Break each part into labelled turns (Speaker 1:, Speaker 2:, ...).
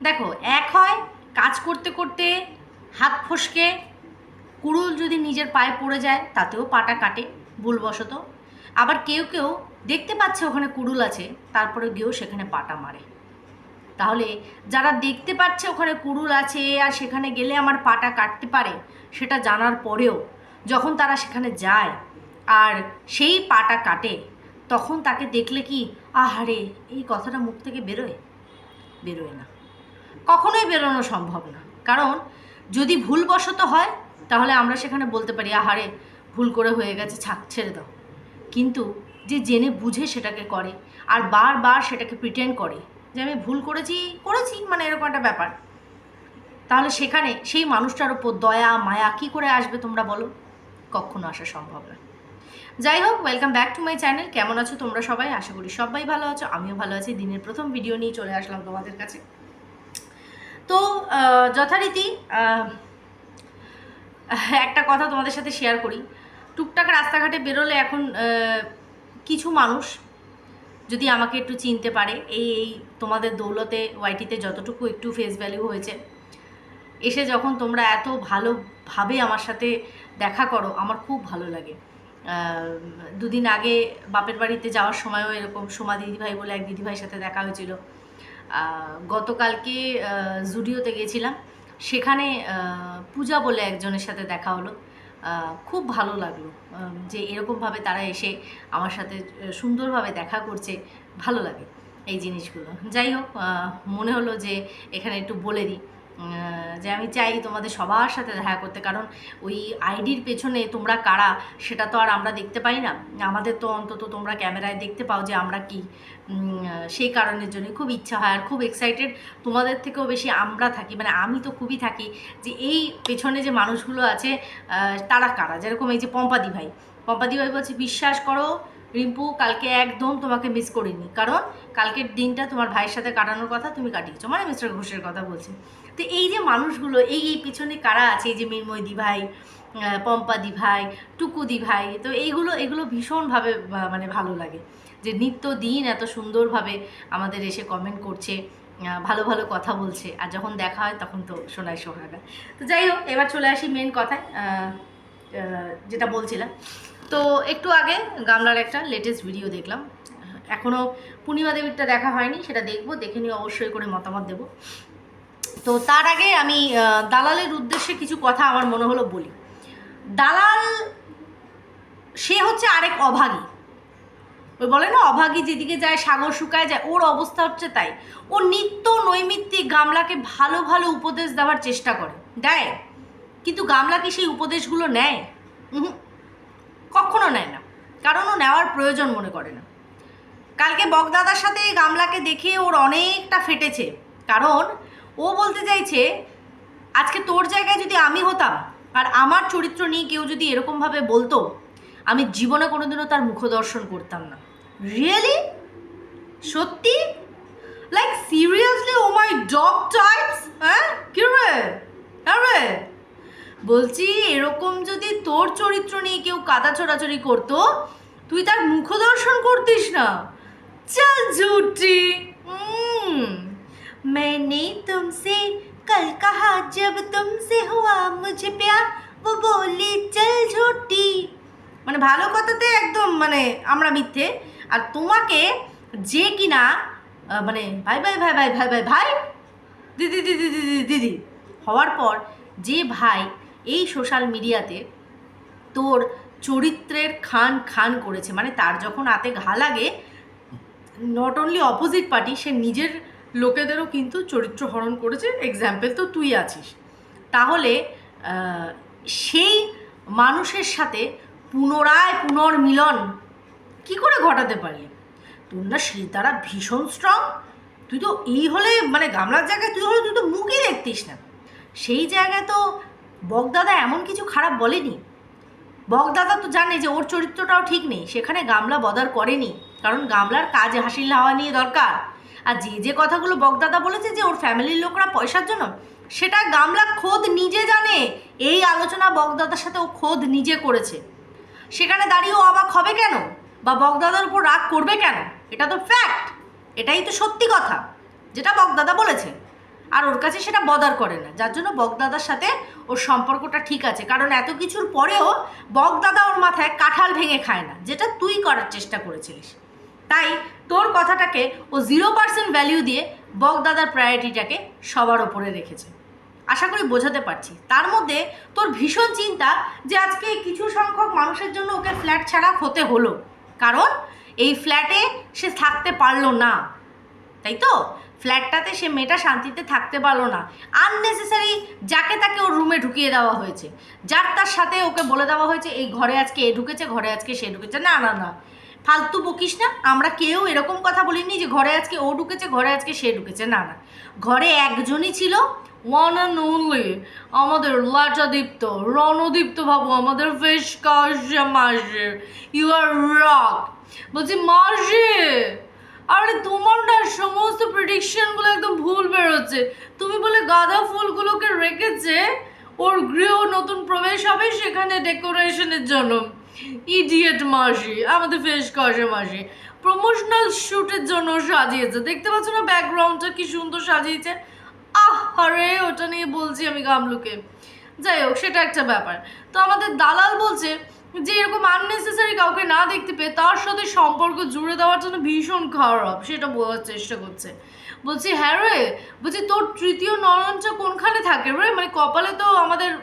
Speaker 1: দেখো, এক হয় কাজ করতে করতে হাত ফসকে, কুড়ুল যদি নিজের পায়ে পড়ে যায়, তাতেও পাটা কাটে, ভুলবশত। আবার কেউ কেউ দেখতে পাচ্ছে ওখানে কুড়ুল আছে, তারপরে গিয়েও সেখানে পাটা মারে। তাহলে যারা দেখতে পাচ্ছে ওখানে কুড়ুল আছে আর সেখানে গেলে আমার পাটা কাটতে পারে, সেটা জানার পরেও যখন তারা সেখানে যায় আর সেই পাটা কাটে, তখন তাকে দেখলে কি, আহারে, এই কথাটা মুখ থেকে বেরোয়? বেরোয় না। কখনোই বেরোনো সম্ভব না। কারণ যদি ভুলবশত হয়, তাহলে আমরা সেখানে বলতে পারি, আহারে, ভুল করে হয়ে গেছে ছাক ছেড়ে দাও। কিন্তু যে জেনে বুঝে সেটাকে করে, আর বারবার সেটাকে প্রিটেন্ড করে যে আমি ভুল করেছি করেছি মানে এরকম একটা ব্যাপার। তাহলে সেখানে সেই মানুষটার ওপর দয়া, মায়া কি করে আসবে তোমরা বলো? কখনো আসা সম্ভব না। যাই হোক welcome back to my channel কেমন আছো তোমরা সবাই? আশা করি সবাই ভালো আছো, আমিও ভালো আছি। দিনের প্রথম ভিডিও নিয়ে চলে আসলাম তোমাদের কাছে। তো যথারীতি একটা কথা তোমাদের সাথে শেয়ার করি। টুকটাক রাস্তাঘাটে বেরোলে এখন কিছু মানুষ যদি আমাকে একটু চিনতে পারে, এই এই তোমাদের দৌলতে, ওয়াইটিতে যতটুকু একটু ফেস ভ্যালু হয়েছে, এসে যখন তোমরা এত ভালোভাবে আমার সাথে দেখা করো, আমার খুব ভালো লাগে। দুদিন আগে বাপের বাড়িতে যাওয়ার সময়ও এরকম সোমা দিদিভাই বলে এক দিদিভাইয়ের সাথে দেখা হয়েছিল। গতকালকে জুডিওতে গেছিলাম। সেখানে পূজা বলে একজনের সাথে দেখা হলো। খুব ভালো লাগল যে এরকমভাবে তারা এসে আমার সাথে সুন্দরভাবে দেখা করছে। ভালো লাগে এই জিনিসগুলো। যাই হোক মনে হলো যে এখানে একটু বলে দিই। যে আমি চাই তোমাদের সবার সাথে দেখা করতে, কারণ ওই আইডির পেছনে তোমরা কারা সেটা তো আর আমরা দেখতে পাই না। আমাদের তো অন্তত তোমরা ক্যামেরায় দেখতে পাও যে আমরা কি। সেই কারণের জন্য খুব ইচ্ছা হয় আর খুব এক্সাইটেড তোমাদের থেকেও বেশি আমরা থাকি। মানে আমি তো খুবই থাকি যে এই পেছনে যে মানুষগুলো আছে তারা কারা? যেরকম এই যে পম্পাদি ভাই। পম্পাদি ভাই বলছে, বিশ্বাস করো রিম্পু, কালকে একদম তোমাকে মিস করিনি। কারণ কালকের দিনটা তোমার ভাইয়ের সাথে কাটানোর কথা তুমি কাটিয়েছো। মানে মিস্টার ঘোষের কথা বলছি। তো এই যে মানুষগুলো, এই এই পিছনে কারা আছে? এই যে মিনময় দি ভাই পম্পা ভাই টুকু ভাই তো এইগুলো, এগুলো ভীষণভাবে মানে ভালো লাগে। যে নিত্য দিন এত সুন্দরভাবে আমাদের এসে কমেন্ট করছে ভালো ভালো কথা বলছে, আর যখন দেখা হয় তখন তো শোনায় সোহাগা। তো যাই হোক, এবার চলে আসি মেন কথায় যেটা বলছিলাম। তো একটু আগে গামলার একটা লেটেস্ট ভিডিও দেখলাম। এখনও পূর্ণিমা দেবীরটা দেখা হয়নি, সেটা দেখব, দেখে নিয়ে অবশ্যই করে মতামত দেবো। তো তার আগে আমি দালালের উদ্দেশ্যে কিছু কথা আমার মনে হলো বলি। দালাল, সে হচ্ছে আরেক অভাগী। ওই বলে না, অভাগী যেদিকে যায়, সাগর শুকায় যায়, ওর অবস্থা হচ্ছে তাই। ও নিত্য নৈমিত্তিক গামলাকে ভালো ভালো উপদেশ দেওয়ার চেষ্টা করে, দেয়। কিন্তু গামলা কি সেই উপদেশগুলো নেয়? কখনো নেয় না। কারণ ও নেওয়ার প্রয়োজন মনে করে না। কালকে বকদাদার সাথে গামলাকে দেখে ওর অনেকটা ফেটেছে। কারণ ও বলতে চাইছে, আজকে তোর জায়গায় যদি আমি হতাম আর আমার চরিত্র নিয়ে কেউ যদি এরকমভাবে বলতো, আমি জীবনে কোনোদিনও তার মুখদর্শন করতাম না। রিয়েলি সত্যি? Like seriously oh my dog types হ্যাঁ? কি রে? হ্যাঁ রে? বলছি, এরকম যদি তোর চরিত্র নিয়ে কেউ কাদা ছোড়াছড়ি করতো, তুই তার মুখদর্শন করতিস না। চল ঝুটি। मैंने तुमसे कल कहा जब तुमसे हुआ मुझे प्यार वो बोली चल झूठी মানে ভালো কথাতে একদম মানে আমরা মিথ্যে আর তোমাকে যে কিনা আহ, মানে ভাই ভাই ভাই ভাই ভাই ভাই ভাই দিদি দিদি দিদি দিদি হওয়ার পর যে ভাই এই সোশ্যাল মিডিয়াতে তোর চরিত্রের খান খান করেছে মানে তার যখন হাতে ঘা লাগে নট অনলি অপোজিট পার্টি সে নিজের লোকেদেরও কিন্তু চরিত্র হরণ করেছে। এক্সাম্পল তো তুই আছিস। তাহলে সেই মানুষের সাথে পুনরায় পুনর্মিলন কি করে ঘটাতে পারলি? তোর না সে তারা ভীষণ স্ট্রং তুই তো এই হলে মানে গামলার জায়গায় তুই হলে তুই তো মুখই দেখতিস না। সেই জায়গায় তো বকদাদা এমন কিছু খারাপ বলেনি। বকদাদা তো জানে যে ওর চরিত্রটাও ঠিক নেই। সেখানে গামলা বদার করেনি। কারণ গামলার কাজ হাসিল হাওয়া নিয়ে দরকার। আর যে যে কথাগুলো বকদাদা বলেছে যে ওর ফ্যামিলির লোকরা পয়সার জন্য, সেটা গামলা খোদ নিজে জানে। এই আলোচনা বকদাদার সাথে ও খোদ নিজে করেছে। সেখানে দাঁড়িয়ে ও অবাক হবে কেন? বা বকদাদার উপর রাগ করবে কেন? এটা তো ফ্যাক্ট এটাই তো সত্যি কথা, যেটা বকদাদা বলেছে। আর ওর কাছে সেটা বদার করে না, যার জন্য বগদাদার সাথে ওর সম্পর্কটা ঠিক আছে। কারণ এত কিছুর পরেও বগদাদা ওর মাথায় কাঁঠাল ভেঙে খায় না, যেটা তুই করার চেষ্টা করেছিলিস। তাই তোর কথাটাকে ও জিরো পার্সেন্ট ভ্যালিউ দিয়ে বগদাদার প্রায়োরিটিটাকে সবার ওপরে রেখেছে। আশা করি বোঝাতে পারছি। তার মধ্যে তোর ভীষণ চিন্তা যে আজকে কিছু সংখ্যক মানুষের জন্য ওকে ফ্ল্যাট ছাড়া হতে হলো। কারণ এই ফ্ল্যাটে সে থাকতে পারল না। তাই তো? ফ্ল্যাটটাতে সে মেয়েটা শান্তিতে থাকতে পারল না। আননেসেসারি যাকে তাকে ওর রুমে ঢুকিয়ে দেওয়া হয়েছে। যার তার সাথে ওকে বলে দেওয়া হয়েছে, এই ঘরে আজকে এ ঢুকেছে, ঘরে আজকে সে ঢুকেছে। না না না। ফালতু বকিস না, আমরা কেউ এরকম কথা বলিনি যে ঘরে আজকে ও ঢুকেছে, ঘরে আজকে সে ঢুকেছে, না না। ঘরে একজনই ছিল ওয়ান অ্যান্ড ওনলি আমাদের লাটাদীপ্ত রণদীপ্ত বাবু, আমাদের ফেস কাশে মাসে। ইউ আর রক বলছি, মাসে? আরে, তোমার না সমস্ত প্রেডিকশনগুলো একদম ভুল বেরোচ্ছে। তুমি বলে গাঁদা ফুলগুলোকে রেখেছে, ওর গৃহ নতুন প্রবেশ হবে, সেখানে ডেকোরেশনের জন্য ইডিয়েট মাসি, আমাদের ফেস কষে মাসি। প্রমোশনাল শ্যুটের জন্য সাজিয়েছে। দেখতে পাচ্ছ না ব্যাকগ্রাউন্ডটা কি সুন্দর সাজিয়েছে? আহ, আরে, ওটা নিয়ে বলছি আমি গামলুকে। যাই হোক, সেটা একটা ব্যাপার। তো আমাদের দালাল বলছে যে, এরকম আননেসেসারি কাউকে না দেখতে পেয়ে তার সাথে সম্পর্ক জুড়ে দেওয়ার জন্য ভীষণ খারাপ, সেটা বোঝার চেষ্টা করছে। বলছি হ্যাঁ রে, বলছি তোর তৃতীয় নয়নটা কোনখানে থাকে রে? মানে কপালে তো আমাদের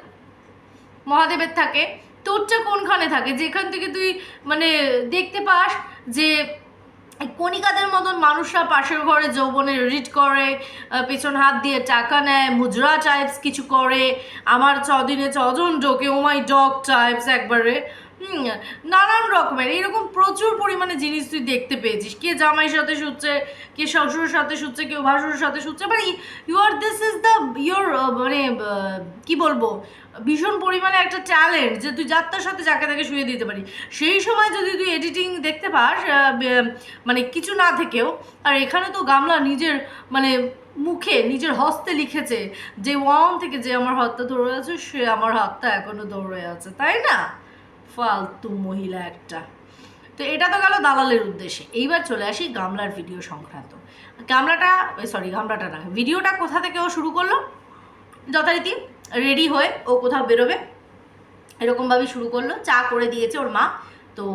Speaker 1: মহাদেবের থাকে। তোরটা কোনখানে থাকে? যেখান থেকে তুই মানে দেখতে পাস যে কণিকাদের মতন মানুষরা পাশের ঘরে যৌবনে রিড করে পেছন হাত দিয়ে টাকা নেয় মুজরা টাইপস কিছু করে, আমার ছদিনে ছজন Doke O my dog types একবারে। নানান রকমের। এইরকম প্রচুর পরিমাণে জিনিস তুই দেখতে পেয়েছিস। কে জামাইয়ের সাথে শুচ্ছে কে শ্বশুরের সাথে শুচ্ছে কেউ ভাসুরের সাথে শুচ্ছে। মানে you are this is the your মানে আহ, কি বলব? ভীষণ পরিমাণে একটা ট্যালেন্ট যে তুই যাত্রার সাথে যাকে তাকে শুয়ে দিতে পারি সেই সময় যদি তুই এডিটিং দেখতে পাস মানে কিছু না থেকেও আর এখানে তো গামলা নিজের মানে মুখে নিজের হস্তে লিখেছে যে ওয়ান থেকে যে আমার হাতটা ধরে আছে সে আমার হাতটা এখনও দৌড়ে আছে। তাই না? ফালতু মহিলা একটা। তো এটা তো গেল দালালের উদ্দেশ্যে। এইবার চলে আসি গামলার ভিডিও সংক্রান্ত। গামলাটা সরি গামলাটা না ভিডিওটা কোথা থেকে ও শুরু করল? যথারীতি রেডি হয়ে ও কোথাও বেরোবে। এরকমভাবেই শুরু করল। চা করে দিয়েছে ওর মা। তো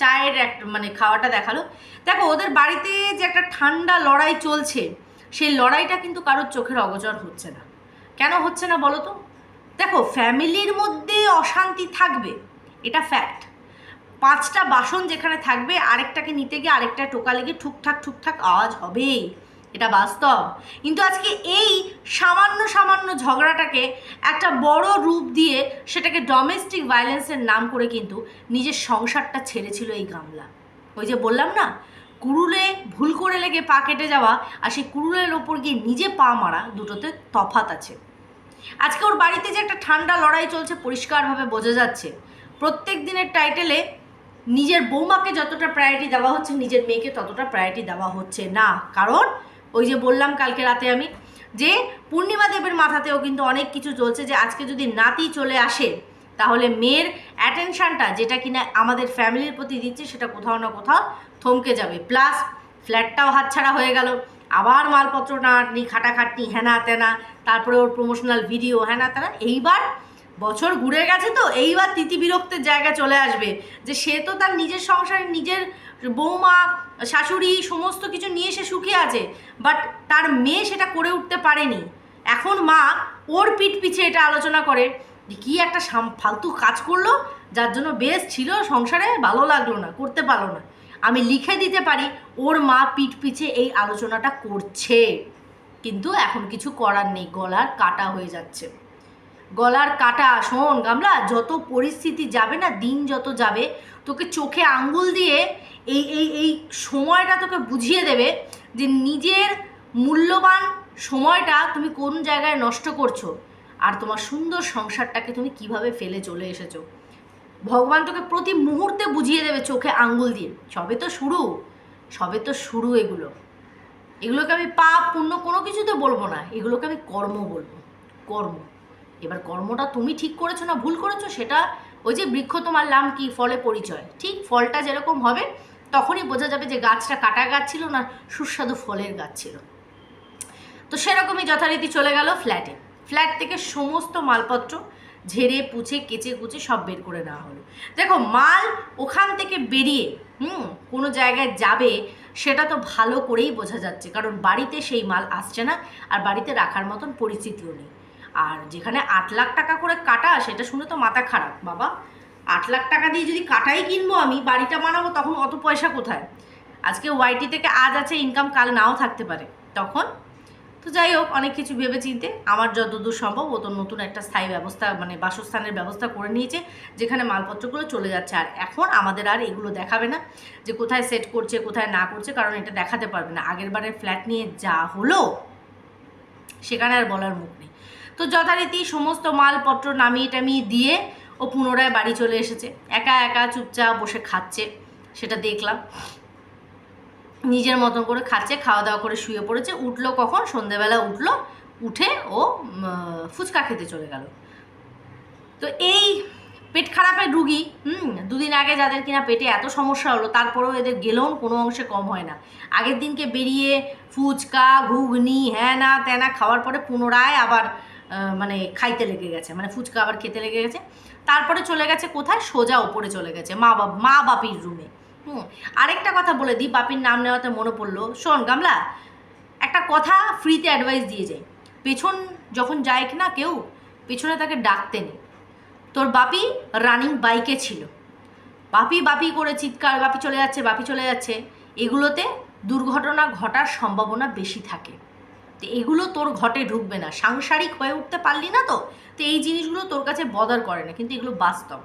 Speaker 1: চায়ের এক মানে খাওয়াটা দেখাল। দেখো, ওদের বাড়িতে যে একটা ঠান্ডা লড়াই চলছে, সেই লড়াইটা কিন্তু কারোর চোখের অগোচর হচ্ছে না। কেন হচ্ছে না বলো তো? দেখো ফ্যামিলির মধ্যে অশান্তি থাকবে। এটা ফ্যাক্ট পাঁচটা বাসন যেখানে থাকবে, আরেকটাকে নিতে গিয়ে আরেকটা টোকা লেগে ঠুকঠাক ঠুকঠাক আওয়াজ হবেই। এটা বাস্তব। কিন্তু আজকে এই সামান্য সামান্য ঝগড়াটাকে একটা বড় রূপ দিয়ে সেটাকে ডোমেস্টিক ভায়োলেন্সের নাম করে কিন্তু নিজের সংসারটা ছেড়েছিল এই গামলা। ওই যে বললাম না কুড়ুলে ভুল করে লেগে পা কেটে যাওয়া আর সেই কুড়ুলের ওপর গিয়ে নিজে পা মারা দুটোতে তফাত আছে। আজকে ওর বাড়িতে যে একটা ঠান্ডা লড়াই চলছে, পরিষ্কারভাবে বোঝা যাচ্ছে। প্রত্যেক দিনের টাইটেলে নিজের বৌমাকে যতটা প্রায়োরিটি দেওয়া হচ্ছে, নিজের মেয়েকে ততটা প্রায়োরিটি দেওয়া হচ্ছে না। কারণ, ওই যে বললাম কালকে রাতে আমি যে পূর্ণিমা দেবের মাথাতেও কিন্তু অনেক কিছু চলছে যে আজকে যদি নাতি চলে আসে, তাহলে মেয়ের অ্যাটেনশানটা যেটা কিনা আমাদের ফ্যামিলির প্রতি দিচ্ছে, সেটা কোথাও না কোথাও থমকে যাবে। প্লাস ফ্ল্যাটটাও হাতছাড়া হয়ে গেল। আবার মালপত্র নাটনি খাটাখাটনি হ্যানা তেনা তারপরে ওর প্রমোশনাল ভিডিও হ্যানা তেনা এইবার বছর ঘুরে গেছে তো, এইবার তিতি বিরক্তের জায়গায় চলে আসবে। যে সে তো তার নিজের সংসারে নিজের বৌমা, শাশুড়ি সমস্ত কিছু নিয়ে সে সুখে আছে বাট তার মেয়ে সেটা করে উঠতে পারেনি। এখন মা ওর পিঠ পিছে এটা আলোচনা করে যে কী একটা ফালতু কাজ করল, যার জন্য বেশ ছিল সংসারে, ভালো লাগল না, করতে পারল না। আমি লিখে দিতে পারি, ওর মা পিঠ পিছে এই আলোচনাটা করছে। কিন্তু এখন কিছু করার নেই, গলার কাটা হয়ে যাচ্ছে। গলার কাটা, শোন গামলা, যত পরিস্থিতি যাবে না, দিন যত যাবে, তোকে চোখে আঙ্গুল দিয়ে এই এই এই সময়টা তোকে বুঝিয়ে দেবে যে নিজের মূল্যবান সময়টা তুমি কোন জায়গায় নষ্ট করছ আর তোমার সুন্দর সংসারটাকে তুমি কীভাবে ফেলে চলে এসেছ। ভগবান তোকে প্রতি মুহূর্তে বুঝিয়ে দেবে চোখে আঙ্গুল দিয়ে। সবে তো শুরু, সবে তো শুরু এগুলো। এগুলোকে আমি পাপ, পুণ্য কোনো কিছুতে বলব না, এগুলোকে আমি কর্ম বলব, কর্ম। এবার কর্মটা তুমি ঠিক করেছ না ভুল করেছ সেটা ওই যে বৃক্ষ তোমার নাম কি? ফলে পরিচয়। ঠিক ফলটা যেরকম হবে, তখনই বোঝা যাবে যে গাছটা কাটা গাছ ছিল না, সুস্বাদু ফলের গাছ ছিল। তো সেরকমই যথারীতি চলে গেল ফ্ল্যাটে ফ্ল্যাট থেকে সমস্ত মালপত্র ঝেড়ে, পুছে, কেচে, কুচে সব বের করে নেওয়া হলো। দেখো, মাল ওখান থেকে বেরিয়ে, হুম, কোনো জায়গায় যাবে, সেটা তো ভালো করেই বোঝা যাচ্ছে। কারণ বাড়িতে সেই মাল আসছে না, আর বাড়িতে রাখার মতন পরিস্থিতিও নেই। আর যেখানে আট লাখ টাকা করে কাটা, সেটা শুনে তো মাথা খারাপ, বাবা। আট লাখ টাকা দিয়ে যদি কাটাই কিনবো আমি, বাড়িটা বানাবো, তখন অত পয়সা কোথায়? আজকে ওয়াইটি থেকে আজ আছে ইনকাম কাল নাও থাকতে পারে। তখন? তো যাই হোক, অনেক কিছু ভেবে চিনতে আমার যতদূর সম্ভব ও তো নতুন একটা স্থায়ী ব্যবস্থা মানে বাসস্থানের ব্যবস্থা করে নিয়েছে, যেখানে মালপত্রগুলো চলে যাচ্ছে। আর এখন আমাদের আর এগুলো দেখাবে না, যে কোথায় সেট করছে, কোথায় না করছে, কারণ এটা দেখাতে পারবে না। আগের বারের ফ্ল্যাট নিয়ে যা হলো, সেখানে আর বলার মুখ নেই। তো যথারীতি সমস্ত মালপত্র নামিয়ে টামিয়ে দিয়ে ও পুনরায় বাড়ি চলে এসেছে। একা একা চুপচাপ বসে খাচ্ছে, সেটা দেখলাম। নিজের মতন করে খাচ্ছে, খাওয়া দাওয়া করে শুয়ে পড়েছে। উঠল কখন? সন্ধেবেলা উঠল, উঠে ও ফুচকা খেতে চলে গেল। তো এই পেট খারাপের রুগী, হুম, দুদিন আগে যাদের কিনা পেটে এত সমস্যা হলো, তারপরেও এদের গেলেও কোনো অংশে কম হয় না। আগের দিনকে বেরিয়ে ফুচকা, ঘুগনি হ্যাঁ না ত্যানা খাওয়ার পরে পুনরায় আবার মানে খাইতে লেগে গেছে মানে ফুচকা আবার খেতে লেগে গেছে। তারপরে চলে গেছে কোথায়? সোজা ওপরে চলে গেছে, মা বাপ, মা বাপির রুমে হুম, আরেকটা কথা বলে দিই, বাপির নাম নেওয়াতে মনে পড়ল। শোন গামলা, একটা কথা ফ্রিতে অ্যাডভাইস দিয়ে যায় পেছন যখন যায় কি না কেউ, পেছনে তাকে ডাকতে নেই। তোর বাপি রানিং বাইকে ছিল। বাপি বাপি করে চিৎকার, বাপি চলে যাচ্ছে, বাপি চলে যাচ্ছে। এগুলোতে দুর্ঘটনা ঘটার সম্ভাবনা বেশি থাকে। তো এগুলো তোর ঘটে ঢুকবে না। সাংসারিক হয়ে উঠতে পারলি না তো? তো এই জিনিসগুলো তোর কাছে বদার করে না, কিন্তু এগুলো বাস্তব।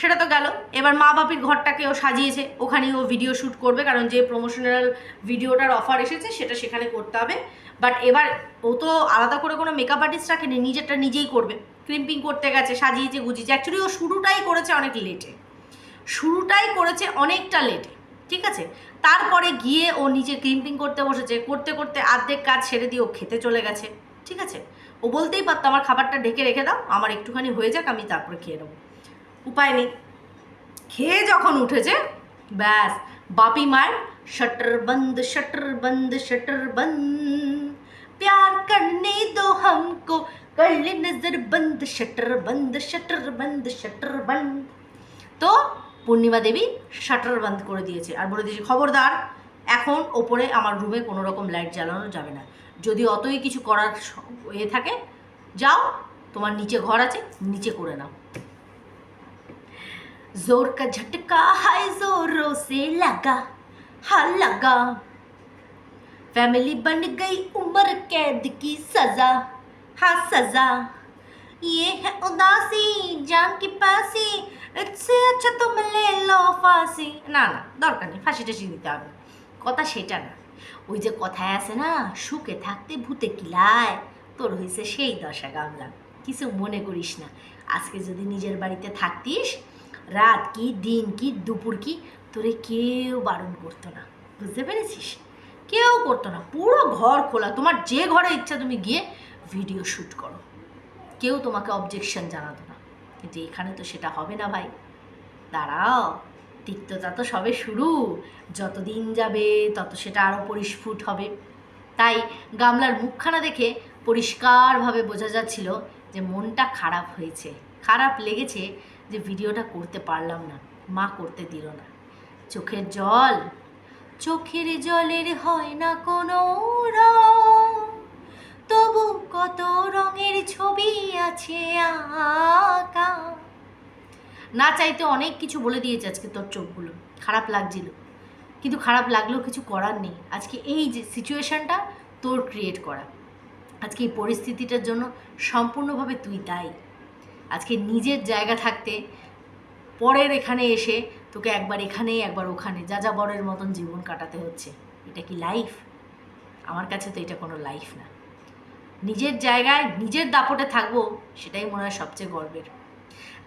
Speaker 1: সেটা তো গেল। এবার মা বাপির ঘরটাকে ও সাজিয়েছে। ওখানেই ও ভিডিও শ্যুট করবে, কারণ যে প্রমোশনাল ভিডিওটার অফার এসেছে, সেটা সেখানে করতে হবে। বাট এবার ও তো আলাদা করে কোনো মেকআপ আর্টিস্ট রাখেনি, নিজেরটা নিজেই করবে। ক্রিম্পিং করতে গেছে, সাজিয়েছে, গুজিয়েছে। অ্যাকচুয়ালি ও শুরুটাই করেছে অনেক লেটে শুরুটাই করেছে অনেকটা লেটে ঠিক আছে? তারপরে গিয়ে ও নিজে ক্রিম্পিং করতে বসেছে করতে করতে আর্ধেক কাজ ছেড়ে দিয়ে ও খেতে চলে গেছে ঠিক আছে ও বলতেই পারতো আমার খাবারটা ঢেকে রেখে দাও আমার একটুখানি হয়ে যাক আমি তারপরে খেয়ে নেবো উপায় নেই খেয়ে যখন উঠেছে ব্যাস বাপি মায়ের শটর বন্ধ শটর বন্ধ শটর বন্ধ प्यार करने दो हमको कर ले नजर बंद शटर बंद शटर बंद शटर बंद তো পূর্ণিমা দেবী শাটার বন্ধ করে দিয়েছে আর বলে দিয়েছে খবরদার এখন ওপরে আমার রুমে কোনো রকম লাইট জ্বালানো যাবে না যদি অতই কিছু করার স- এ থাকে যাও তোমার নিচে ঘর আছে নিচে করে নাও जोर का झटका हाय जोरों से लगा हाँ लगा फैमिली बन गई उम्र कैद की सजा हाँ सजा ये है उदासी जान की पासी আচ্ছা আচ্ছা তো লে এলো ফাঁসি। না না, দরকার নেই, ফাঁসি টাসি দিতে হবে। কথা সেটা না। ওই যে কথায় আছে না, সুখে থাকতে ভূতে কিলায়। তোর হয়েছে সেই দশা গামলা। কিছু মনে করিস না। আজকে যদি নিজের বাড়িতে থাকতিস, রাত কি, দিন কি, দুপুর কি, তোরে কেউ বারণ করতো না। বুঝতে পেরেছিস? কেউ করতো না। পুরো ঘর খোলা। তোমার যে ঘরে ইচ্ছা তুমি গিয়ে ভিডিও শ্যুট করো। কেউ তোমাকে অবজেকশন জানাতো কিন্তু এখানে তো সেটা হবে না ভাই। দাঁড়াও, তিক্ততা তো সবে শুরু। যত দিন যাবে, তত সেটা আরও পরিস্ফুট হবে। তাই গামলার মুখখানা দেখে পরিষ্কারভাবে বোঝা যাচ্ছিল যে মনটা খারাপ হয়েছে। খারাপ লেগেছে যে ভিডিওটা করতে পারলাম না, মা করতে দিল না। চোখের জল, চোখের জলের হয় না কোনো রং। তবু কত রঙের ছবি আছে আঁকা। না চাইতে অনেক কিছু বলে দিয়েছে আজকে তোর চোখগুলো। খারাপ লাগছিল। কিন্তু খারাপ লাগলেও কিছু করার নেই। আজকে এই যে সিচুয়েশানটা তোর ক্রিয়েট করা। আজকে এই পরিস্থিতিটার জন্য সম্পূর্ণভাবে তুই দায়ী। আজকে নিজের জায়গা থাকতে পরের এখানে এসে তোকে একবার এখানে একবার ওখানে, যা যা বরের মতন জীবন কাটাতে হচ্ছে। এটা কি লাইফ আমার কাছে তো এটা কোনো লাইফ না। নিজের জায়গায় নিজের দাপটে থাকব, সেটাই মনে হয় সবচেয়ে গর্বের।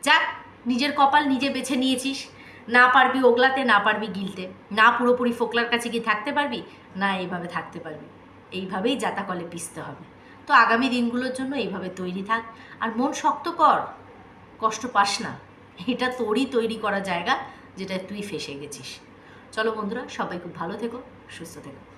Speaker 1: যাক নিজের কপাল নিজে বেছে নিয়েছিস। না পারবি ওগলাতে, না পারবি গিলতে। না পুরোপুরি ফোকলার কাছে গিয়ে থাকতে পারবি? না এইভাবে থাকতে পারবি। এইভাবেই জাতাকলে পিসতে হবে। তো আগামী দিনগুলোর জন্য এইভাবে তৈরি থাক। আর মন শক্ত কর। কষ্ট পাস না। এটা তোরই তৈরি করা জায়গা যেটা তুই ফেসে গেছিস। চলো বন্ধুরা, সবাই খুব ভালো থেকো, সুস্থ থেকো।